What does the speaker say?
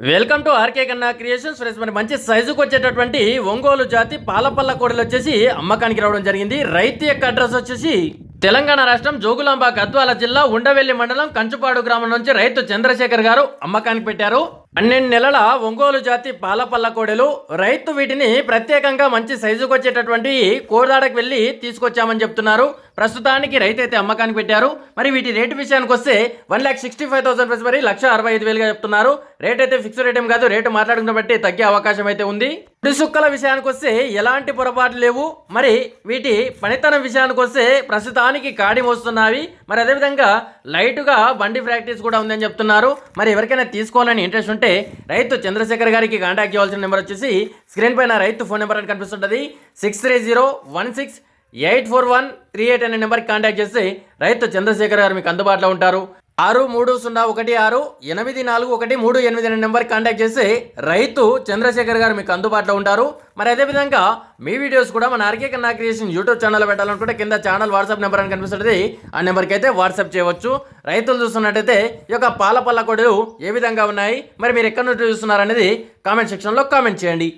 Welcome to RK Kanna creations friends మరి మంచి సైజుకు వచ్చేటటువంటి ఒంగోలు జాతి పాలపల్ల కోడలు వచ్చేసి అమ్మకానికి రావడం జరిగింది. రైతు యొక్క అడ్రస్ వచ్చేసి తెలంగాణ రాష్ట్రం జోగులాంబ గద్వాల జిల్లా ఉండవెల్లి మండలం కంచుపాడు గ్రామం నుంచి రైతు చంద్రశేఖర్ గారు అమ్మకానికి పెట్టారు. పన్నెండు నెలల ఒంగోలు జాతి పాలపల్ల కోడెలు రైతు వీటిని ప్రత్యేకంగా మంచి సైజుకు వచ్చేటటువంటి కోదాడకు వెళ్ళి తీసుకొచ్చామని చెప్తున్నారు. ప్రస్తుతానికి రైతు అయితే అమ్మకానికి పెట్టారు. మరి వీటి రేటు విషయానికి వస్తే one lakh sixty five thousand rupees మరి లక్ష అరవై ఐదు వేలుగా చెప్తున్నారు. రేట్ అయితే ఫిక్స్ రేట్ ఏం కాదు. రేటు మాట్లాడుకున్న బట్టి తగ్గే అవకాశం అయితే ఉంది. పుడి సుక్కల విషయానికి వస్తే ఎలాంటి పొరపాట్లు లేవు. మరి వీటి పనితనం విషయానికి వస్తే ప్రస్తుతానికి కాడి వస్తున్నవి మరి అదేవిధంగా లైట్గా బండి ప్రాక్టీస్ కూడా ఉందని చెప్తున్నారు. మరి ఎవరికైనా తీసుకోవాలని ఇంట్రెస్ట్ ఉంటే రైతు చంద్రశేఖర్ గారికి కాంటాక్ట్ చేయాల్సిన నెంబర్ వచ్చేసి స్క్రీన్ పైన రైతు ఫోన్ నెంబర్ అని కనిపిస్తుంటుంది. Six three zero one six eight four one three eight అనే నెంబర్కి కాంటాక్ట్ చేస్తే రైతు చంద్రశేఖర్ గారు మీకు అందుబాటులో ఉంటారు. ఆరు మూడు సున్నా ఒకటి ఆరు ఎనిమిది నాలుగు ఒకటి మూడు ఎనిమిది అనే నెంబర్ కాంటాక్ట్ చేసి రైతు చంద్రశేఖర్ గారు మీకు అందుబాటులో ఉంటారు. మరి అదేవిధంగా మీ వీడియోస్ కూడా మన ఆర్కే కన్నా క్రియేషన్ యూట్యూబ్ ఛానల్ పెట్టాలనుకుంటే కింద ఛానల్ వాట్సాప్ నెంబర్ అని కనిపిస్తుంది ఆ నెంబర్కి అయితే వాట్సాప్ చేయవచ్చు. రైతులు చూస్తున్నట్టయితే ఈ యొక్క పాల పళ్ళ కొడలు ఏ విధంగా ఉన్నాయి? మరి మీరు ఎక్కడి నుండి చూస్తున్నారనేది కామెంట్ సెక్షన్లో కామెంట్ చేయండి.